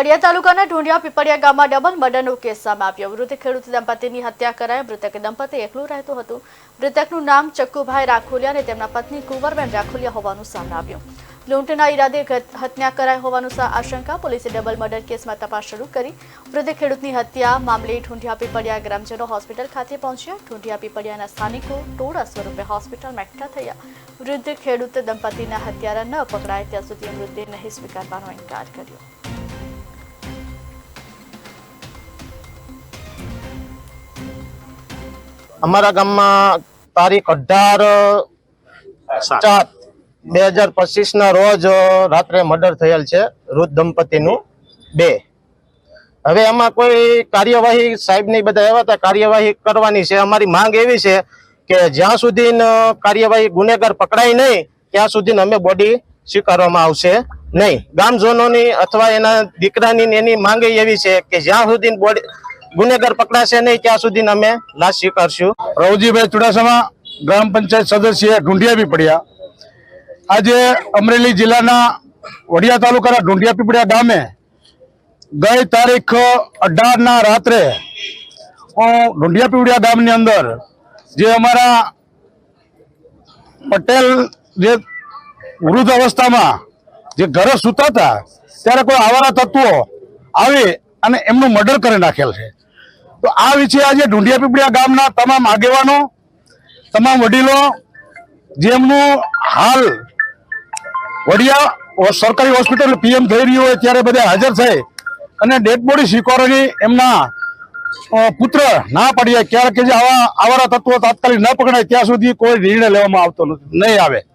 વડિયા તાલુકાના ઢુંડિયા પીપળિયા ગામમાં double મર્ડરનો case સામે આવ્યો. વૃદ્ધ ખેડૂત દંપતીની હત્યા કરાઈ. મૃતક દંપતી એકલું રહેતું હતું. મૃતકનું નામ ચક્કુભાઈ રાખોલિયા અને તેમના પત્ની કુંવરબેન રાખોલિયા હોવાનું સામે આવ્યું. લૂંટના ઈરાદે હત્યા કરાઈ હોવાનું આશંકા પોલીસે ડબલ મર્ડર કેસમાં તપાસ શરૂ કરી. વૃદ્ધ ખેડૂતની હત્યા મામલે ઢુંડિયા પીપળિયા ગ્રામજનો હોસ્પિટલ ખાતે પહોંચ્યા. ઢુંડિયા પીપળિયાના સ્થાનિકો ટોળા સ્વરૂપે હોસ્પિટલમાં એકઠા થયા. વૃદ્ધ ખેડૂત દંપતીના હત્યારા ન પકડાય. ત્યાં સુધી મૃતદેહ નહીં સ્વીકારવાનો ઇનકાર કર્યો. અમારા ગામમાં તારીખ અઢાર સાત. બે હજાર પચીસ ના રોજ રાત્રે મર્ડર થયેલ છે વૃદ્ધ દંપતીનું બે. હવે એમાં કોઈ કાર્યવાહી સાહેબની બધા એવા હતા કાર્યવાહી કરવાની છે. અમારી માંગ એવી છે કે જ્યાં સુધી કાર્યવાહી ગુનેગાર પકડાય નહીં ત્યાં સુધી અમે બોડી સ્વીકારવામાં આવશે નહીં. ગામજનોની અથવા એના દીકરાની એની માંગ એવી છે કે જ્યાં સુધી બોડી ગુનેગાર પકડાશે નહીં, ત્યાં સુધી અમે લાશ સ્વીકારશું. રવજીભાઈ ચુડાસમા, ગ્રામ પંચાયત સદસ્ય ઢુંઢિયા પીપળિયા આજે અમરેલી જિલ્લાના વડિયા તાલુકાના ઢુંઢિયા પીપળિયા ગામે ગઈ તારીખ અઢાર ના રાત્રે હું ઢુંઢિયા પીપળિયા ગામની અંદર જે અમારા પટેલ જે વૃદ્ધ અવસ્થામાં જે ઘરે સૂતા હતા, ત્યારે કોઈ આવારા તત્વો આવી અને એમનું મર્ડર કરી નાખેલ છે. તો આ વિશે આજે ઢુંઢિયા પીપળિયા ગામના તમામ આગેવાનો, તમામ વડીલો, જેમનું હાલ વડિયા સરકારી હોસ્પિટલ પીએમ થઈ રહ્યું હોય ત્યારે બધા હાજર થઈ અને ડેડ બોડી સ્વીકારવાની એમના પુત્ર ના પડીએ. ક્યારેક કે જે આવા, આવારા તત્વો તાત્કાલિક ન પકડાય, ત્યાં સુધી કોઈ નિર્ણય લેવામાં આવતો નથી નહીં આવે.